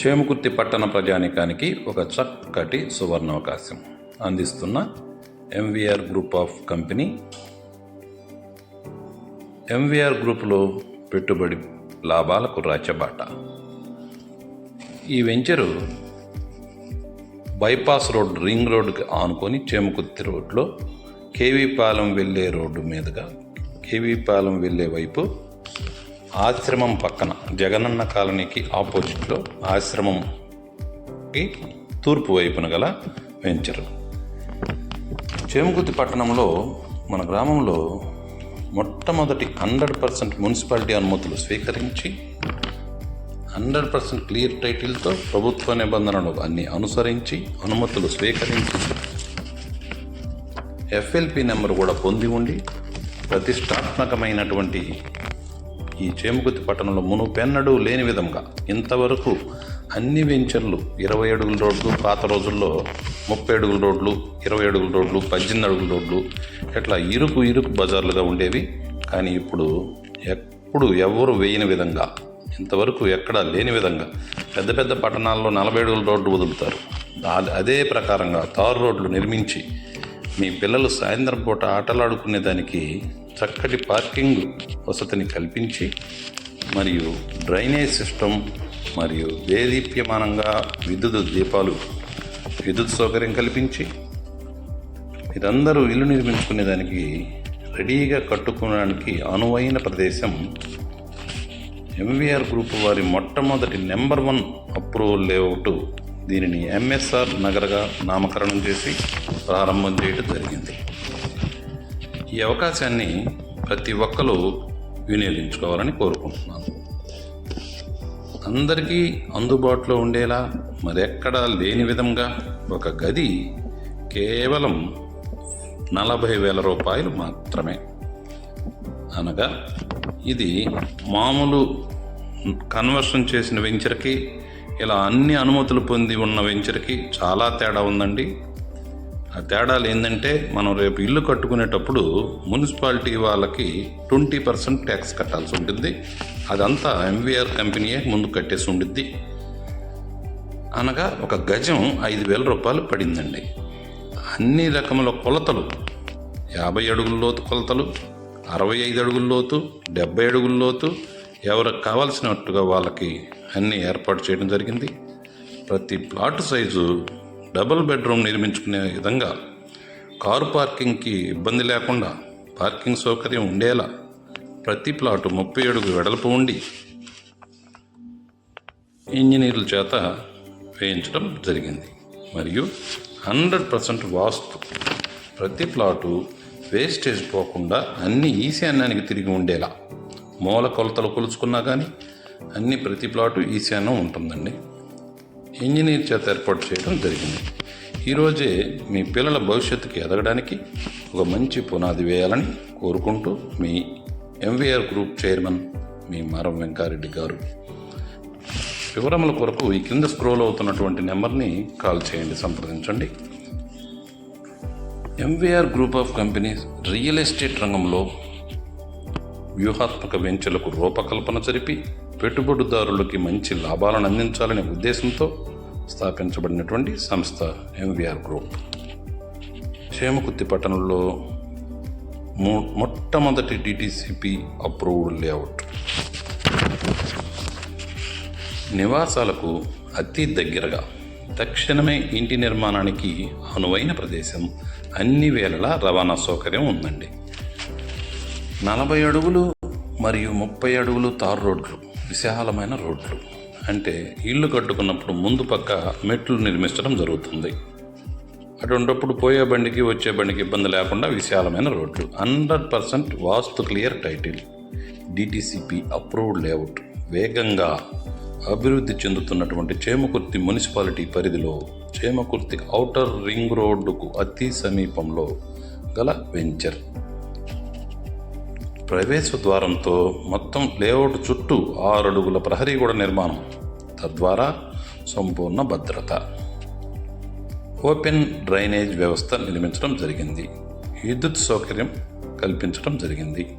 చేముకుర్తి పట్టణ ప్రజానికానికి ఒక చక్కటి సువర్ణావకాశం అందిస్తున్న MVR group of company MVR గ్రూప్లో పెట్టుబడి లాభాలకు రాచబాట. ఈ వెంచరు బైపాస్ రోడ్ రింగ్ రోడ్డుకి ఆనుకొని చేముకుర్తి రోడ్లో కేవీపాలెం వెళ్ళే రోడ్డు మీదుగా కేవీపాలెం వెళ్ళే వైపు ఆశ్రమం పక్కన జగనన్న కాలనీకి ఆపోజిట్లో ఆశ్రమంకి తూర్పు వైపున గల వెంచరు. చేమకుర్తి పట్టణంలో మన గ్రామంలో మొట్టమొదటి హండ్రెడ్ పర్సెంట్ మున్సిపాలిటీ అనుమతులు స్వీకరించి హండ్రెడ్ పర్సెంట్ క్లియర్ టైటిల్తో ప్రభుత్వ నిబంధనలు అన్నీ అనుసరించి అనుమతులు స్వీకరించి ఎఫ్ఎల్పి నెంబర్ కూడా పొంది ఉండి ప్రతిష్టాత్మకమైనటువంటి ఈ చేముకుతి పట్టణంలో మునుపెన్నడూ లేని విధంగా ఇంతవరకు అన్ని వెంచర్లు ఇరవై అడుగుల రోడ్లు పాత రోజుల్లో ముప్పై అడుగుల రోడ్లు ఇరవై అడుగుల రోడ్లు పద్దెనిమిది అడుగుల రోడ్లు ఇట్లా ఇరుకు ఇరుకు బజార్లుగా ఉండేవి. కానీ ఇప్పుడు ఎప్పుడు ఎవరు వేయని విధంగా ఇంతవరకు ఎక్కడా లేని విధంగా పెద్ద పెద్ద పట్టణాల్లో నలభై అడుగుల రోడ్డు వదులుతారు. అదే ప్రకారంగా తారు రోడ్లు నిర్మించి మీ పిల్లలు సాయంత్రం పూట ఆటలాడుకునే దానికి చక్కటి పార్కింగ్ వసతిని కల్పించి మరియు డ్రైనేజ్ సిస్టమ్ మరియు దేదీప్యమానంగా విద్యుత్ దీపాలు విద్యుత్ సౌకర్యం కల్పించి మీరందరూ ఇల్లు నిర్మించుకునేదానికి రెడీగా కట్టుకోవడానికి అనువైన ప్రదేశం ఎంవీఆర్ గ్రూప్ వారి మొట్టమొదటి నెంబర్ వన్ అప్రూవల్ లేఅవుట్ దీనిని ఎంఎస్ఆర్ నగర్గా నామకరణం చేసి ప్రారంభం చేయడం జరిగింది. ఈ అవకాశాన్ని ప్రతి ఒక్కరూ వినియోగించుకోవాలని కోరుకుంటున్నాను. అందరికీ అందుబాటులో ఉండేలా మరెక్కడా లేని విధంగా ఒక గది కేవలం నలభై వేల రూపాయలు మాత్రమే. అనగా ఇది మామూలు కన్వర్షన్ చేసిన వెంచర్కి ఇలా అన్ని అనుమతులు పొంది ఉన్న వెంచర్కి చాలా తేడా ఉందండి. ఆ తేడాలు ఏంటంటే మనం రేపు ఇల్లు కట్టుకునేటప్పుడు మున్సిపాలిటీ వాళ్ళకి ట్వంటీ పర్సెంట్ ట్యాక్స్ కట్టాల్సి ఉంటుంది. అదంతా ఎంవీఆర్ కంపెనీయే ముందు కట్టేసి ఉండిద్ది. అనగా ఒక గజం ఐదు వేల రూపాయలు పడిందండి. అన్ని రకముల కొలతలు యాభై అడుగుల లోతు కొలతలు అరవై ఐదు అడుగుల లోతు డెబ్బై అడుగుల లోతు ఎవరికి కావాల్సినట్టుగా వాళ్ళకి అన్నీ ఏర్పాటు చేయడం జరిగింది. ప్రతి ప్లాట్ సైజు డబుల్ బెడ్రూమ్ నిర్మించుకునే విధంగా కారు పార్కింగ్కి ఇబ్బంది లేకుండా పార్కింగ్ సౌకర్యం ఉండేలా ప్రతి ప్లాటు ముప్పై అడుగు వెడల్పు ఉండి ఇంజనీర్ల చేత వేయించడం జరిగింది. మరియు హండ్రెడ్ పర్సెంట్ వాస్తు. ప్రతి ప్లాటు వేస్టేజ్ పోకుండా అన్ని ఈశాన్యానికి తిరిగి ఉండేలా. మూల కొలతలు కొలుచుకున్నా కానీ అన్ని ప్రతి ప్లాటు ఈశాన్యం ఉంటుందండి. ఇంజనీర్ చేత ఏర్పాటు చేయడం జరిగింది. ఈరోజే మీ పిల్లల భవిష్యత్తుకి ఎదగడానికి ఒక మంచి పునాది వేయాలని కోరుకుంటూ మీ ఎంవీఆర్ గ్రూప్ చైర్మన్ మీ మారం వెంకారెడ్డి గారు. వివరముల కొరకు ఈ కింద స్క్రోల్ అవుతున్నటువంటి నెంబర్ని కాల్ చేయండి సంప్రదించండి. MVR group of companies real estate రంగంలో వ్యూహాత్మక వెంచర్లకు రూపకల్పన జరిపి పెట్టుబడిదారులకి మంచి లాభాలను అందించాలనే ఉద్దేశంతో స్థాపించబడినటువంటి సంస్థ ఎంవీఆర్ గ్రూప్. చేమకుర్తి పట్టణంలో మొ మొట్టమొదటి డిటిసిపి అప్రూవ్డ్ లేఅవుట్. నివాసాలకు అతి దగ్గరగా తక్షణమే ఇంటి నిర్మాణానికి అనువైన ప్రదేశం అన్ని వేళలా రవాణా సౌకర్యం ఉందండి. నలభై అడుగులు మరియు ముప్పై అడుగులు తారు రోడ్లు. విశాలమైన రోడ్లు. అంటే ఇల్లు కట్టుకున్నప్పుడు ముందు పక్క మెట్లు నిర్మించడం జరుగుతుంది. అటువంటిప్పుడు పోయే బండికి వచ్చే బండికి ఇబ్బంది లేకుండా విశాలమైన రోడ్లు. Hundred percent vastu clear title. DTCP approved layout. వేగంగా అభివృద్ధి చెందుతున్నటువంటి చేమకుర్తి మున్సిపాలిటీ పరిధిలో చేమకుర్తి ఔటర్ రింగ్ రోడ్డుకు అతి సమీపంలో గల వెంచర్. ప్రవేశ ద్వారంతో మొత్తం లేఅవుట్ చుట్టూ ఆరు అడుగుల ప్రహరీ గోడ నిర్మాణం. తద్వారా సంపూర్ణ భద్రత. ఓపెన్ డ్రైనేజ్ వ్యవస్థ నిర్మించడం జరిగింది. విద్యుత్ సౌకర్యం కల్పించడం జరిగింది.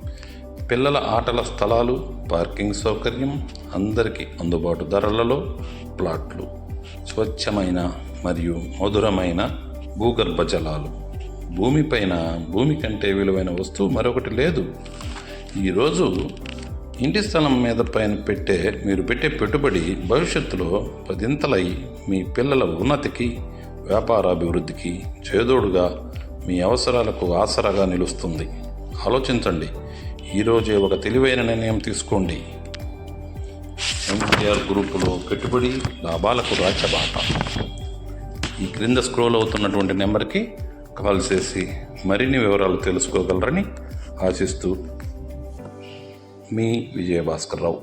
పిల్లల ఆటల స్థలాలు పార్కింగ్ సౌకర్యం అందరికీ అందుబాటు ధరలలో ప్లాట్లు. స్వచ్ఛమైన మరియు మధురమైన భూగర్భ జలాలు. భూమిపైన భూమి కంటే విలువైన వస్తువు మరొకటి లేదు. ఈరోజు ఇంటి స్థలం మీద పైన పెట్టే మీరు పెట్టే పెట్టుబడి భవిష్యత్తులో పదింతలై మీ పిల్లల ఉన్నతికి వ్యాపారాభివృద్ధికి చేదోడుగా మీ అవసరాలకు ఆసరాగా నిలుస్తుంది. ఆలోచించండి. ఈరోజే ఒక తెలివైన నిర్ణయం తీసుకోండి. ఎంటీఆర్ గ్రూపులో పెట్టుబడి లాభాలకు రాచబాట. ఈ క్రింద స్క్రోల్ అవుతున్నటువంటి నెంబర్కి కాల్ చేసి మరిన్ని వివరాలు తెలుసుకోగలరని ఆశిస్తూ मी विजय भास्कर राव